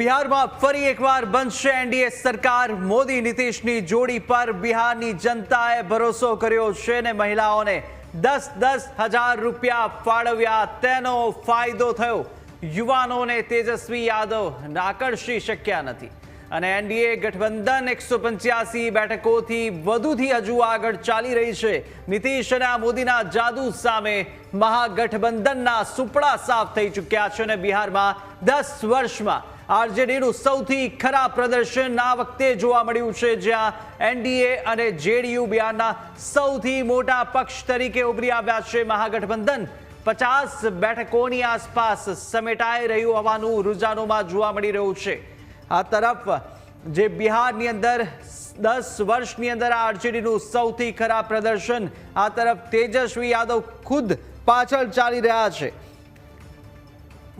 બિહારમાં ફરી એકવાર બનશે એનડીએ સરકાર. મોદી નીતિશની જોડી પર બિહારની જનતાએ ભરોસો કર્યો છે ને મહિલાઓને. દસ દસ હજાર રૂપિયા ફાળવ્યા, તેનો ફાયદો થયો. યુવાનોને તેજસ્વી યાદવ આકર્ષી શક્યા નથી. અને એનડીએ ગઠબંધન એકસો પંચ્યાસી બેઠકોથી વધુથી હજુ આગળ ચાલી રહી છે. નીતિશ અને મોદીના જાદુ સામે મહાગઠબંધનના સુપડા સાફ થઈ ચૂક્યા છે અને બિહારમાં દસ વર્ષમાં. આરજેડીનું સૌથી ખરાબ પ્રદર્શન આ વખતે જોવા મળ્યું છે, જ્યાં એનડીએ અને જેડીયુ બિહારના સૌથી મોટા પક્ષ તરીકે ઉભરી આવ્યા છે. મહાગઠબંધન પચાસ બેઠકોની આસપાસ સમેટાઈ રહ્યું હોવાનું રૂઝાનોમાં જોવા મળી રહ્યું છે. આ તરફ જે બિહારની અંદર દસ વર્ષની અંદર આ આરજેડીનું સૌથી ખરાબ પ્રદર્શન, આ તરફ તેજસ્વી યાદવ ખુદ પાછળ ચાલી રહ્યા છે.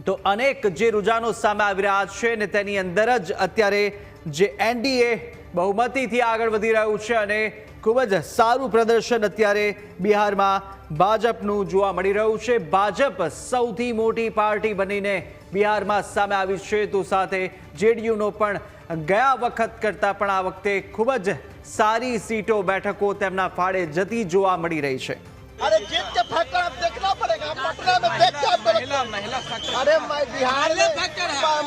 તો અનેક જે રૂઝાનો સામે આવી રહ્યા છે ને તેની અંદર જ અત્યારે જે એનડીએ બહુમતીથી આગળ વધી રહ્યું છે અને ખૂબ જ સારું પ્રદર્શન અત્યારે બિહારમાં ભાજપનું જોવા મળી રહ્યું છે. ભાજપ સૌથી મોટી પાર્ટી બનીને બિહારમાં સામે આવી છે. તો સાથે જેડીયુનો પણ ગયા વખત કરતાં પણ આ વખતે ખૂબ જ સારી સીટો બેઠકો તેમના ફાળે જતી જોવા મળી રહી છે. पटना में देख के आपको अरे मैं बिहार में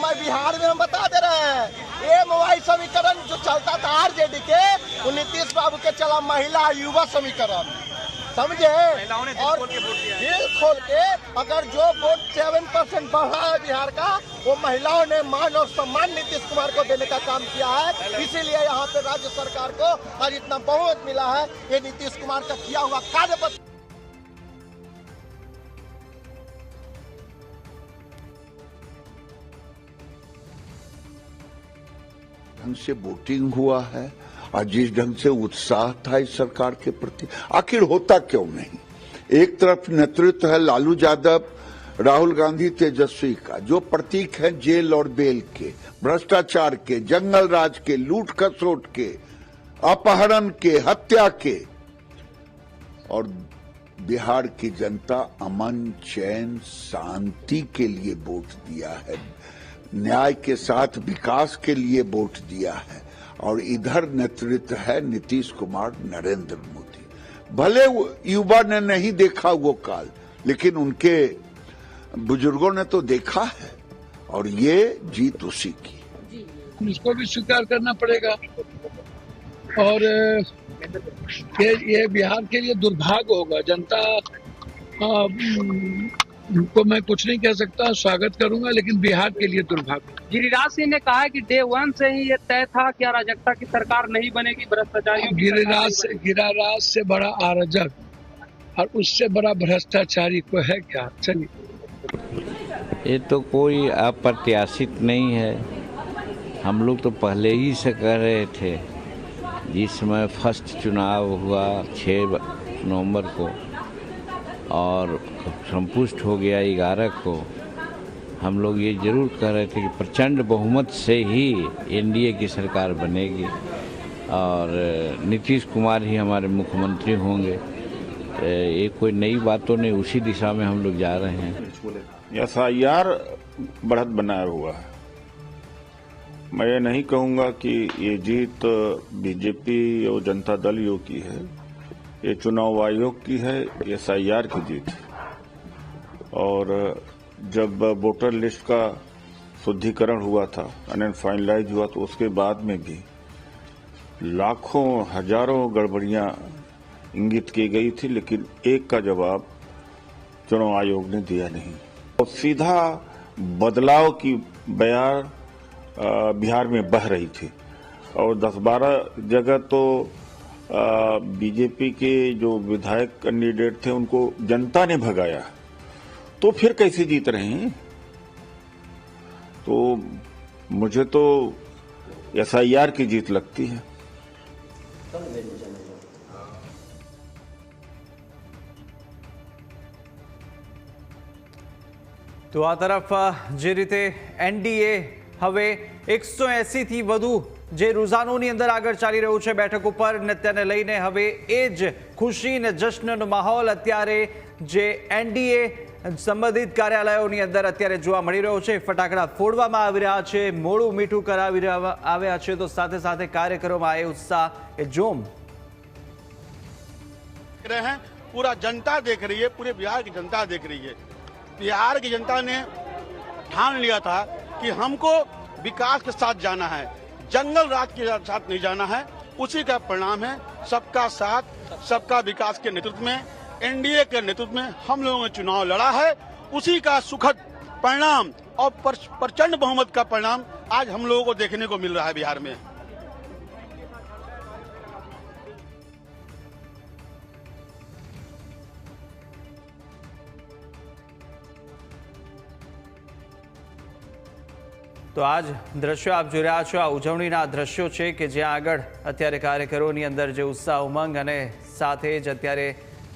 मैं- बिहार में हम बता दे रहे हैं। ये मोबाइल समीकरण जो चलता था आरजेडी के वो नीतीश बाबू के चला महिला युवा समीकरण। समझे? और। दिल खोल के अगर जो वोट सेवन परसेंट बढ़ा है बिहार का वो महिलाओं ने मान और सम्मान नीतीश कुमार को देने का काम किया है। इसीलिए यहाँ पे राज्य सरकार को आज इतना बहुमत मिला है। ये नीतीश कुमार का किया हुआ कार्य ढंग से वोटिंग हुआ है, और जिस ढंग से उत्साह था इस सरकार के प्रति, आखिर होता क्यों नहीं? एक तरफ़ नेतृत्व है लालू यादव, राहुल गांधी तेजस्वी का, जो प्रतीक है जेल और बेल के, भ्रष्टाचार के, जंगल राज के, लूट खसोट के, अपहरण के, हत्या के। और बिहार की जनता अमन, चैन, शांति के लिए वोट दिया है। न्याय के साथ विकास के लिए वोट दिया है। और इधर नेतृत्व है नीतीश कुमार नरेंद्र मोदी। भले युवा ने नहीं देखा वो काल, लेकिन उनके बुज़ुर्गों ने तो देखा है। और ये जीत उसी की। उसको भी स्वीकार करना पड़ेगा। और ये ये बिहार के लिए दुर्भाग्य होगा। जनता उम, को मैं कुछ नहीं कह सकता स्वागत करूँगा लेकिन बिहार के लिए दुर्भाग्य। गिरिराज सिंह ने कहा है कि डे वन से ही ये तय था कि अराजकता की सरकार नहीं बनेगी भ्रष्टाचारियों की गिरिराज से गिरिराज से बड़ा आरजक और उससे बड़ा भ्रष्टाचारी को है क्या? चलिए। ये तो कोई अप्रत्याशित नहीं है। हम लोग तो पहले ही से कह रहे थे जिस समय फ़र्स्ट चुनाव हुआ छः नवंबर को। और संपुष्ट हो गया ग्यारह को। हम लोग ये ज़रूर कह रहे थे कि प्रचंड बहुमत से ही एनडीए की सरकार बनेगी और नीतीश कुमार ही हमारे मुख्यमंत्री होंगे। ये कोई नई बातों नहीं, उसी दिशा में हम लोग जा रहे हैं। एस आई आर बढ़त बनाया हुआ है। मैं ये नहीं कहूँगा कि ये जीत बीजेपी और जनता दल योग की है। ये चुनाव आयोग की है एस आई आर की जीत और जब वोटर लिस्ट का शुद्धिकरण हुआ था एंड फाइनलाइज हुआ तो उसके बाद में भी लाखों, हज़ारों गड़बड़ियाँ इंगित की गई थी, लेकिन एक का जवाब चुनाव आयोग ने दिया नहीं। और सीधा बदलाव की बयार बिहार में बह रही थी। और 10-12 जगह तो बीजेपी के जो विधायक कैंडिडेट थे उनको जनता ने भगाया तो फिर कैसे जीत रहे हैं तो मुझे तो एसआईआर की जीत लगती है તો આ તરફ અ, જે રીતે એનડીએ હવે એકસો એસીથી વધુ જે રૂઝાનોની અંદર આગળ ચાલી રહ્યું છે બેઠક ઉપર ને તેને લઈને હવે એ જ ખુશી ને જશ્નનો માહોલ અત્યારે જે એનડીએ સંબંધિત કાર્યાલયોની અંદર અત્યારે જોવા મળી રહ્યો છે ફટાકડા ફોડવામાં આવી રહ્યા છે મોડું મીઠું કરાવી રહ્યા આવ્યા છે તો સાથે સાથે કાર્યકરોમાં એ ઉત્સાહ એ જોમ देख रहे हैं पूरा जनता देख रही है पूरे बिहार की जनता देख रही है बिहार की जनता ने ठान लिया था कि हमको विकास के साथ जाना है, जंगल राज के साथ नहीं जाना है, उसी का परिणाम है सबका साथ, सबका विकास के नेतृत्व में, एनडीए के नेतृत्व में हम लोगों ने चुनाव लड़ा है, उसी का सुखद परिणाम और प्रचंड बहुमत का परिणाम आज हम लोगों को देखने को मिल रहा है बिहार में। તો આજ દ્રશ્યો આપ જોઈ રહ્યા છો. આ ઉજવણીના દ્રશ્યો છે કે જ્યાં આગળ અત્યારે કાર્યકરોની અંદર જે ઉત્સાહ, ઉમંગ અને સાથે જ અત્યારે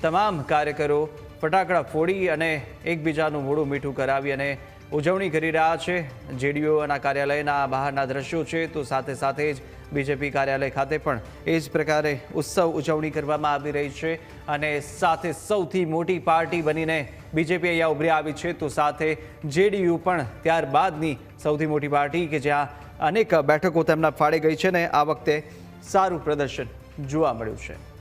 તમામ કાર્યકરો ફટાકડા ફોડી અને એકબીજાનું મોડું મીઠું કરાવી અને ઉજવણી કરી રહ્યા છે. જેડીઓના કાર્યાલયના બહારના દ્રશ્યો છે તો સાથે સાથે જ બીજેપી કાર્યાલય ખાતે પણ એ જ પ્રકારે ઉત્સવ ઉજવણી કરવામાં આવી રહી છે અને સાથે સૌથી મોટી પાર્ટી બનીને બીજેપી અહીંયા ઉભરી આવી છે. તો સાથે જેડીયુ પણ ત્યારબાદની સૌથી મોટી પાર્ટી કે જ્યાં અનેક બેઠકો તેમના ફાળે ગઈ છે ને આ વખતે સારું પ્રદર્શન જોવા મળ્યું છે.